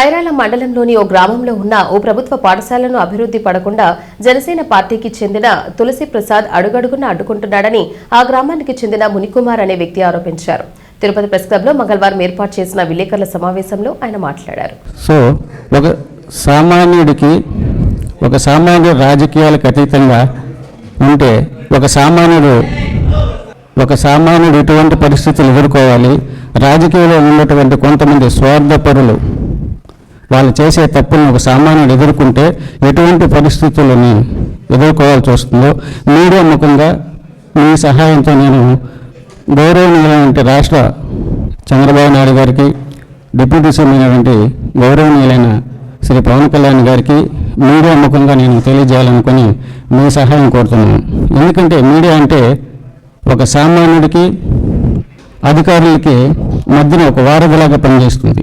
ఐరాల మండలంలోని ఓ గ్రామంలో ఉన్న ఓ ప్రభుత్వ పాఠశాలను అభివృద్ధి పడకుండా జనసేన పార్టీకి చెందిన తులసి ప్రసాద్ అడుగడుగున అడ్డుకుంటున్నాడని ఆ గ్రామానికి చెందిన మునికుమార్ అనే వ్యక్తి ఆరోపించారు. తిరుపతి ప్రెస్ క్లబ్లో మంగళవారం ఏర్పాటు చేసిన విలేకరుల సమావేశంలో ఆయన మాట్లాడారు. సో ఒక సామాన్యుడికి ఒక సామాన్యుడు రాజకీయాలకు అతీతంగా ఉంటే ఒక సామాన్యుడు ఒక సామాన్యుడు ఎటువంటి పరిస్థితులు ఎదుర్కోవాలి. రాజకీయాల్లో ఉన్నటువంటి కొంతమంది స్వార్థపరులు వాళ్ళు చేసే తప్పులను ఒక సామాన్యుడు ఎదుర్కొంటే ఎటువంటి పరిస్థితులను ఎదుర్కోవాల్సి వస్తుందో మీడియా ముఖంగా మీ సహాయంతో నేను గౌరవనీయులైనటువంటి రాష్ట్ర చంద్రబాబు నాయుడు గారికి డిప్యూటీ సీఎం అయినటువంటి గౌరవనీయులైన శ్రీ పవన్ కళ్యాణ్ గారికి మీడియా ముఖంగా నేను తెలియజేయాలనుకుని మీ సహాయం కోరుతున్నాను. ఎందుకంటే మీడియా అంటే ఒక సామాన్యుడికి అధికారులకి మధ్యన ఒక వారధిలాగా పనిచేస్తుంది.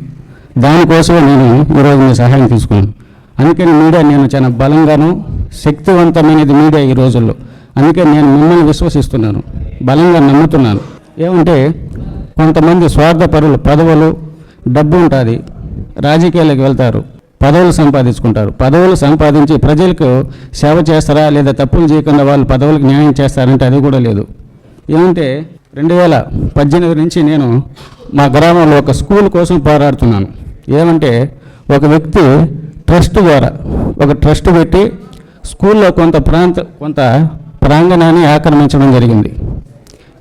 దానికోసమే నేను ఈరోజు మీ సహాయం తీసుకున్నాను. అందుకని మీడియా నేను చాలా బలంగాను శక్తివంతమైనది మీడియా ఈ రోజుల్లో. అందుకే నేను మిమ్మల్ని విశ్వసిస్తున్నాను బలంగా నమ్ముతున్నాను. ఏమంటే కొంతమంది స్వార్థపరులు పదవులు డబ్బు ఉంటుంది రాజకీయాలకు వెళ్తారు పదవులు సంపాదించుకుంటారు. పదవులు సంపాదించి ప్రజలకు సేవ చేస్తారా లేదా తప్పులు చేయకుండా వాళ్ళు పదవులకు న్యాయం చేస్తారంటే అది కూడా లేదు. ఏమంటే రెండు వేల పద్దెనిమిది నుంచి నేను మా గ్రామంలో ఒక స్కూల్ కోసం పోరాడుతున్నాను. ఏమంటే ఒక వ్యక్తి ట్రస్ట్ ద్వారా ఒక ట్రస్ట్ పెట్టి స్కూల్లో కొంత ప్రాంత కొంత ప్రాంగణాన్ని ఆక్రమించడం జరిగింది.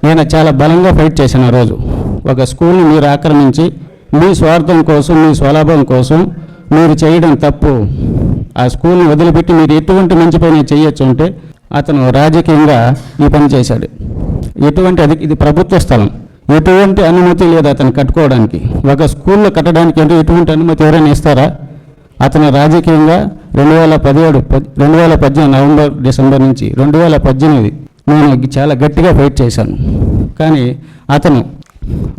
నేను చాలా బలంగా ఫైట్ చేశాను ఆ రోజు. ఒక స్కూల్ని మీరు ఆక్రమించి మీ స్వార్థం కోసం మీ స్వలాభం కోసం మీరు చేయడం తప్పు. ఆ స్కూల్ని వదిలిపెట్టి మీరు ఎటువంటి మంచి పని చేయొచ్చు అంటే అతను రాజకీయంగా ఈ పని చేశాడు. ఎటువంటి అది ఇది ప్రభుత్వ స్థలం. ఎటువంటి అనుమతి లేదు అతను కట్టుకోవడానికి. ఒక స్కూల్లో కట్టడానికి అంటే ఎటువంటి అనుమతి ఎవరైనా ఇస్తారా? అతను రాజకీయంగా రెండు వేల పదిహేడు రెండు వేల పద్దెనిమిది నవంబర్ డిసెంబర్ నుంచి రెండు వేల పద్దెనిమిది నేను చాలా గట్టిగా ఫైట్ చేశాను. కానీ అతను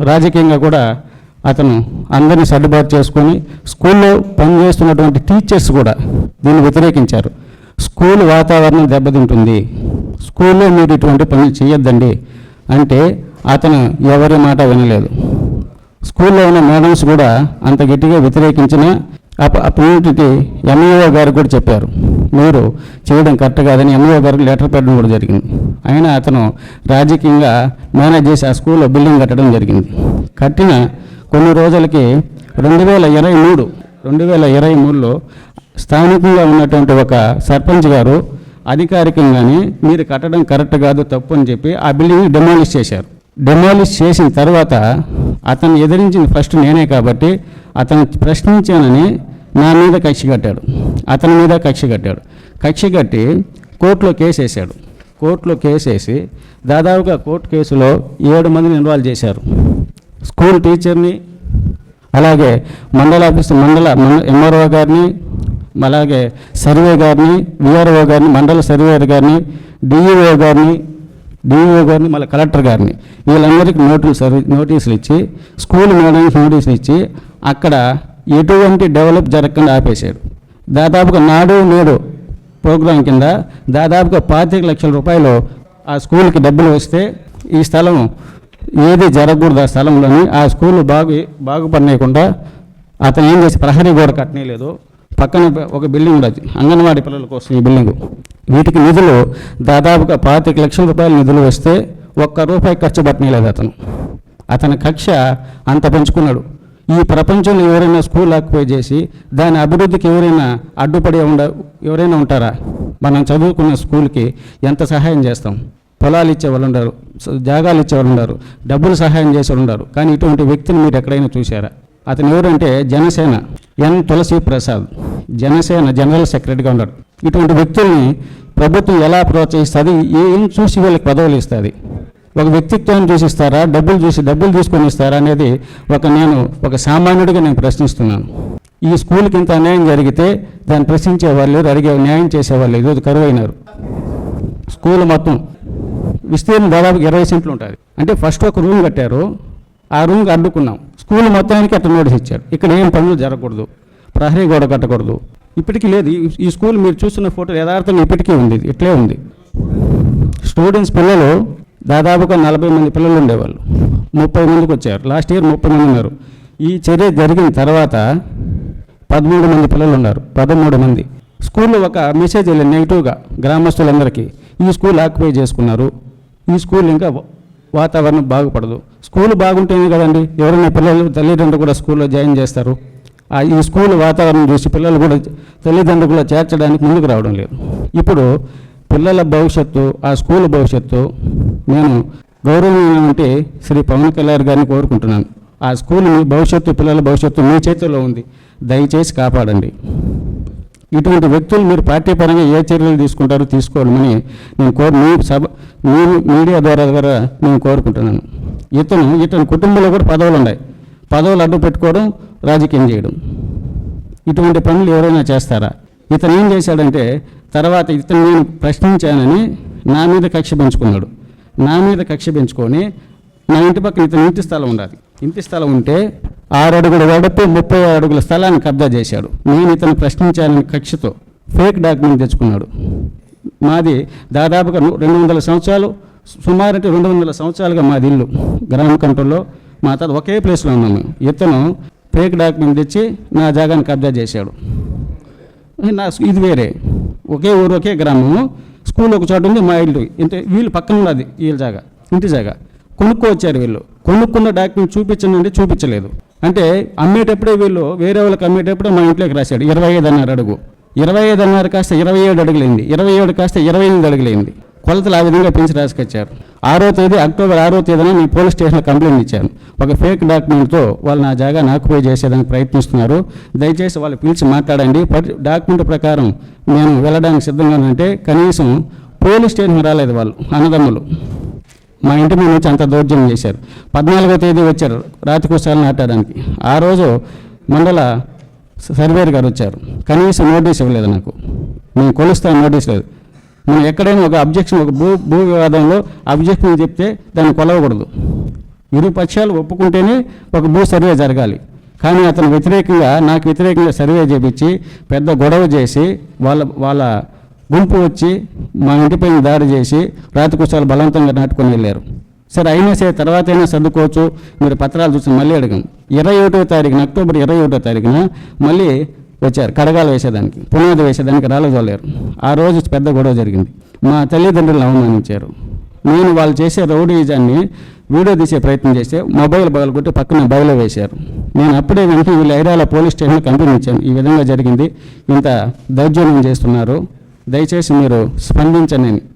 రాజకీయంగా కూడా అతను అందరినీ సర్దుబాటు చేసుకొని స్కూల్లో పనిచేస్తున్నటువంటి టీచర్స్ కూడా దీన్ని వ్యతిరేకించారు. స్కూల్ వాతావరణం దెబ్బతింటుంది. స్కూల్లో మీరు ఇటువంటి పనులు చేయొద్దండి. అంటే అతను ఎవరి మాట వినలేదు. స్కూల్లో ఉన్న మేడమ్స్ కూడా అంత గట్టిగా వ్యతిరేకించిన అప్పటి ఎంఈఓ గారు కూడా చెప్పారు. మీరు చేయడం కరెక్ట్ కాదని ఎంఈఓ గారికి లెటర్ పెట్టడం కూడా జరిగింది. అయినా అతను రాజకీయంగా మేనేజ్ చేసి ఆ స్కూల్లో బిల్డింగ్ కట్టడం జరిగింది. కట్టిన కొన్ని రోజులకి రెండు వేల ఇరవై మూడు రెండు వేల ఇరవై మూడులో స్థానికంగా ఉన్నటువంటి ఒక సర్పంచ్ గారు అధికారికంగానే మీరు కట్టడం కరెక్ట్ కాదు తప్పు అని చెప్పి ఆ బిల్డింగ్ డిమాలిష్ చేశారు. డెమాలిష్ చేసిన తర్వాత అతను ఎదిరించింది ఫస్ట్ నేనే కాబట్టి అతను ప్రశ్నించానని నా మీద కక్ష కట్టాడు. అతని మీద కక్ష కట్టాడు. కక్ష కట్టి కోర్టులో కేసు వేసాడు కోర్టులో కేసు వేసి దాదాపుగా కోర్టు కేసులో ఏడు మందిని ఇన్వాల్వ్ చేశారు. స్కూల్ టీచర్ని అలాగే మండల ఆఫీస్ మండల ఎంఆర్ఓ గారిని అలాగే సర్వే గారిని విఆర్ఓ గారిని మండల సర్వేయర్ గారిని డిఈఓ గారిని డిఓ గారిని మళ్ళీ కలెక్టర్ గారిని. వీళ్ళందరికీ నోటీసులు సర్వీ నోటీసులు ఇచ్చి స్కూల్ మేడానికి నోటీసులు ఇచ్చి అక్కడ ఎటువంటి డెవలప్ జరగకుండా ఆపేశారు. దాదాపుగా నాడు నేడు ప్రోగ్రాం కింద దాదాపుగా పాతిక లక్షల రూపాయలు ఆ స్కూల్కి డబ్బులు వస్తే ఈ స్థలం ఏది జరగకూడదు ఆ స్థలంలోని ఆ స్కూల్ బాగు బాగుపడనేయకుండా అతను ఏం చేసి ప్రహరీ గోడ కట్టనేలేదు పక్కన ఒక బిల్డింగ్ ఉండదు అంగన్వాడీ పిల్లల కోసం ఈ బిల్డింగ్. వీటికి నిధులు దాదాపుగా పాతిక లక్షల రూపాయల నిధులు వస్తే ఒక్క రూపాయి ఖర్చు పెట్టనేలేదు అతను. అతని కక్ష అంత పెంచుకున్నాడు. ఈ ప్రపంచంలో ఎవరైనా స్కూల్ ఆక్యుపై చేసి దాని అభివృద్ధికి ఎవరైనా అడ్డుపడి ఉండ ఎవరైనా ఉంటారా? మనం చదువుకున్న స్కూల్కి ఎంత సహాయం చేస్తాం? పొలాలు ఇచ్చేవాళ్ళు ఉండరు జాగాలు ఇచ్చేవాళ్ళు ఉండరు డబ్బులు సహాయం చేసేవాళ్ళు ఉండరు. కానీ ఇటువంటి వ్యక్తిని మీరు ఎక్కడైనా చూశారా? అతను ఎవరంటే జనసేన ఎన్. తులసి ప్రసాద్. జనసేన జనరల్ సెక్రటరీగా ఉన్నాడు ఇటువంటి వ్యక్తుల్ని ప్రభుత్వం ఎలా ప్రోత్సహిస్తుంది? ఏం చూసి వీళ్ళకి పదవులు ఇస్తుంది? ఒక వ్యక్తిత్వాన్ని చూసి ఇస్తారా డబ్బులు చూసి డబ్బులు తీసుకొని ఇస్తారా అనేది ఒక నేను ఒక సామాన్యుడిగా నేను ప్రశ్నిస్తున్నాను. ఈ స్కూల్కి ఇంత అన్యాయం జరిగితే దాన్ని ప్రశ్నించేవాళ్ళు లేరు అడిగే న్యాయం చేసేవాళ్ళు ఈరోజు కరువైనారు. స్కూల్ మొత్తం విస్తీర్ణం దాదాపు ఇరవై సెంట్లు ఉంటుంది. అంటే ఫస్ట్ ఒక రూమ్ కట్టారు. ఆ రూమ్కి అడ్డుకున్నాం. స్కూల్ మొత్తానికి అట్లా నోటీస్ ఇచ్చారు. ఇక్కడ ఏం పనులు జరగకూడదు. ప్రహరీ గోడ కట్టకూడదు. ఇప్పటికీ లేదు. ఈ స్కూల్ మీరు చూస్తున్న ఫోటో యథార్థం ఇప్పటికీ ఉంది. ఇట్లే ఉంది. స్టూడెంట్స్ పిల్లలు దాదాపుగా నలభై మంది పిల్లలు ఉండేవాళ్ళు. ముప్పై మందికి వచ్చారు. లాస్ట్ ఇయర్ ముప్పై మంది ఉన్నారు. ఈ చర్య జరిగిన తర్వాత పదమూడు మంది పిల్లలు ఉన్నారు. పదమూడు మంది. స్కూల్లో ఒక మెసేజ్ వెళ్ళింది నెగిటివ్గా గ్రామస్తులందరికీ ఈ స్కూల్ ఆక్యుపై చేసుకున్నారు. ఈ స్కూల్ ఇంకా వాతావరణం బాగుపడదు. స్కూల్ బాగుంటేనే కదండి ఎవరైనా పిల్లలు తల్లిదండ్రులు కూడా స్కూల్లో జాయిన్ చేస్తారు. ఈ స్కూల్ వాతావరణం చూసి పిల్లలు కూడా తల్లిదండ్రులు కూడా చేర్చడానికి ముందుకు రావడం లేదు. ఇప్పుడు పిల్లల భవిష్యత్తు ఆ స్కూల్ భవిష్యత్తు నేను గౌరవమైనటువంటి శ్రీ పవన్ కళ్యాణ్ గారిని కోరుకుంటున్నాను. ఆ స్కూల్ మీ భవిష్యత్తు పిల్లల భవిష్యత్తు మీ చేతిలో ఉంది. దయచేసి కాపాడండి. ఇటువంటి వ్యక్తులు మీరు పార్టీ పరంగా ఏ చర్యలు తీసుకుంటారో తీసుకోవాలని నేను కోరు మీ సభ మీ మీడియా ద్వారా ద్వారా నేను కోరుకుంటున్నాను. ఇతను ఇతని కుటుంబంలో కూడా పదవులు ఉన్నాయి. పదవులు అడ్డు పెట్టుకోవడం రాజకీయం చేయడం. ఇటువంటి పనులు ఎవరైనా చేస్తారా? ఇతను ఏం చేశాడంటే తర్వాత ఇతను నేను ప్రశ్నించానని నా మీద కక్ష పెంచుకున్నాడు. నా మీద కక్ష పెంచుకొని నా ఇంటి పక్కన ఇతను ఇంటి స్థలం ఉండాలి. ఇంటి స్థలం ఉంటే ఆరు అడుగుల వెడపు ముప్పై అడుగుల స్థలాన్ని కబ్జా చేశాడు. నేను ఇతను ప్రశ్నించానని కక్షతో ఫేక్ డాక్యుమెంట్ తెచ్చుకున్నాడు. మాది దాదాపుగా రెండు వందల సంవత్సరాలు సుమారు అంటే రెండు వందల సంవత్సరాలుగా మాది ఇల్లు. గ్రామ కంట్రోల్లో మా తాత ఒకే ప్లేస్లో ఉన్నాము ఇతను ఫేక్ డాక్యుమెంట్ తెచ్చి నా జాగాన్ని కబ్జా చేశాడు. నా ఇది వేరే. ఒకే ఊరు ఒకే గ్రామము స్కూల్ ఒక చోట ఉంది మా ఇల్లు ఇంటి వీళ్ళు పక్కన ఉన్నది వీళ్ళ జాగా ఇంటి జాగా. కొనుక్కో వచ్చారు వీళ్ళు. కొనుక్కున్న డాక్యుమెంట్ చూపించండి చూపించలేదు. అంటే అమ్మేటప్పుడే వీళ్ళు వేరే వాళ్ళకి అమ్మేటప్పుడే మా ఇంట్లోకి రాశాడు. ఇరవై ఐదు అన్నారు అడుగు. ఇరవై ఐదు అన్నారు కాస్త ఇరవై ఏడు అడుగులైంది. ఇరవై ఏడు కాస్త ఇరవై ఎనిమిది అడుగులైంది. కొలతలు ఆ విధంగా పెంచి రాసుకొచ్చారు. ఆరో తేదీ అక్టోబర్ ఆరో తేదీన నేను పోలీస్ స్టేషన్లో కంప్లైంట్ ఇచ్చాను. ఒక ఫేక్ డాక్యుమెంట్తో వాళ్ళు నా జాగా ఆక్యుపై చేసేదానికి ప్రయత్నిస్తున్నారు. దయచేసి వాళ్ళు పిలిచి మాట్లాడండి. డాక్యుమెంట్ ప్రకారం నేను వెళ్ళడానికి సిద్ధంగా అంటే కనీసం పోలీస్ స్టేషన్ రాలేదు వాళ్ళు అన్నదమ్ములు. మా ఇంటి మీద వచ్చి అంత దౌర్జన్యం చేశారు. పద్నాలుగో తేదీ వచ్చారు రాతికోసాలు నాటడానికి. ఆ రోజు మండల సర్వేర్ గారు వచ్చారు. కనీసం నోటీస్ ఇవ్వలేదు నాకు. నేను కొలుస్తాను నోటీస్ లేదు మనం ఎక్కడైనా ఒక అబ్జెక్షన్ ఒక భూ భూ వివాదంలో అబ్జెక్షన్ చెప్తే దాన్ని కొలవకూడదు. ఇరు పక్షాలు ఒప్పుకుంటేనే ఒక భూ సర్వే జరగాలి. కానీ అతను వ్యతిరేకంగా నాకు వ్యతిరేకంగా సర్వే చేపించి పెద్ద గొడవ చేసి వాళ్ళ వాళ్ళ గుంపు వచ్చి మా ఇంటిపైన దాడి చేసి రాతికుశాలు బలవంతంగా నాటుకొని వెళ్ళారు. సరే అయినా సరే తర్వాత అయినా సర్దుకోవచ్చు. మీరు పత్రాలు చూసి మళ్ళీ అడగండి. ఇరవై ఒకటో తారీఖున అక్టోబర్ ఇరవై ఒకటో తారీఖున మళ్ళీ వచ్చారు. కడగాలు వేసేదానికి పునాది వేసేదానికి రాలేదోలేరు ఆ రోజు పెద్ద గొడవ జరిగింది. మా తల్లిదండ్రులను అవమానించారు. నేను వాళ్ళు చేసే రౌడీజాన్ని వీడియో తీసే ప్రయత్నం చేస్తే మొబైల్ పగలగొట్టి పక్కన బయలు వేశారు. నేను అప్పుడే వెంటనే వీళ్ళు ఐరాల పోలీస్ స్టేషన్లో కంప్లైంట్ ఇచ్చాను. ఈ విధంగా జరిగింది. ఇంత దౌర్జన్యం చేస్తున్నారు. దయచేసి మీరు స్పందించండి